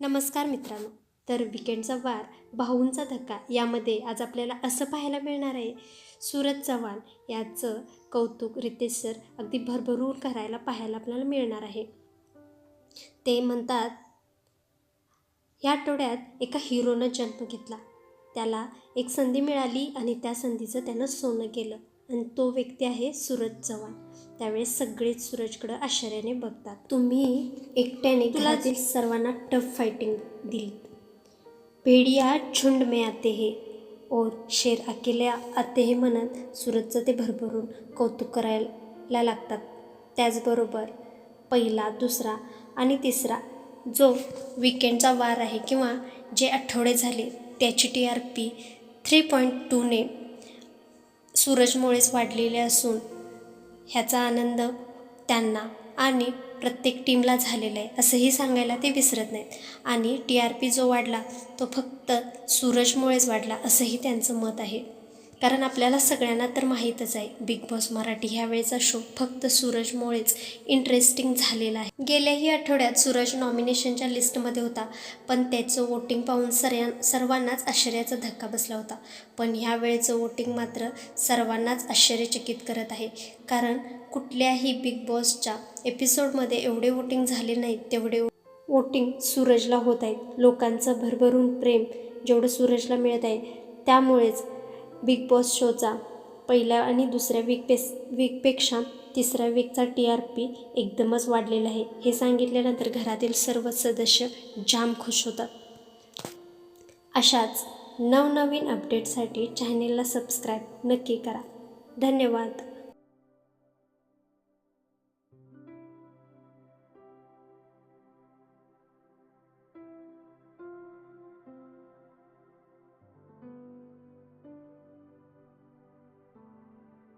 नमस्कार मित्रांनो. तर विकेंडचा वार भाऊंचा धक्का यामध्ये आज आपल्याला असं पाहायला मिळणार आहे. सूरज चव्हाण याचं कौतुक रितेश सर अगदी भरभरून करायला पाहायला आपल्याला मिळणार आहे. ते म्हणतात या आठवड्यात एका हिरोनं जन्म घेतला. त्याला एक संधी मिळाली आणि त्या संधीचं त्यानं सोनं केलं. आणि तो व्यक्ती आहे सूरज चव्हाण. त्यावेळेस सगळेच सूरजकडं आश्चर्याने बघतात. तुम्ही एकट्याने घरातील सर्वांना टफ फायटिंग दिली. भेडिया झुंड में आते हे और शेर अकेले आते हे म्हणत सूरजचं ते भरभरून कौतुक करायला लागतात. त्याचबरोबर पहिला दुसरा आणि तिसरा जो विकेंडचा वार आहे किंवा जे आठवडे झाले त्याची T R P three point टूने सूरजमुळेच वाढलेले असून ह्याचा आनंद त्यांना आणि प्रत्येक टीमला झालेला आहे असंही सांगायला ते विसरत नाहीत. आणि टी आर पी जो वाढला तो फक्त सूरजमुळेच वाढला असंही त्यांचं मत आहे. कारण आपल्याला सगळ्यांना तर माहीतच आहे बिग बॉस मराठी ह्या वेळेचा शो फक्त सूरजमुळेच इंटरेस्टिंग झालेला आहे. गेल्याही आठवड्यात सूरज नॉमिनेशनच्या लिस्टमध्ये होता पण त्याचं वोटिंग पाहून सर्या सर्वांनाच आश्चर्याचा धक्का बसला होता. पण ह्या वेळेचं वोटिंग मात्र सर्वांनाच आश्चर्यचकित करत आहे कारण कुठल्याही बिग बॉसच्या एपिसोडमध्ये एवढे वोटिंग झाले नाहीत तेवढे वोटिंग सूरजला होत आहेत लोकांचं भरभरून प्रेम जेवढं सूरजला मिळत आहे त्यामुळेच बिग बॉस शोचा. पहिल्या आणि दुसऱ्या वीकपेस वीकपेक्षा तिसऱ्या वीकचा टी आर पी एकदमच वाढलेला आहे. हे सांगितल्यानंतर घरातील सर्व सदस्य जाम खुश होतात. अशाच नवनवीन अपडेटसाठी चॅनेलला सबस्क्राईब नक्की करा. धन्यवाद.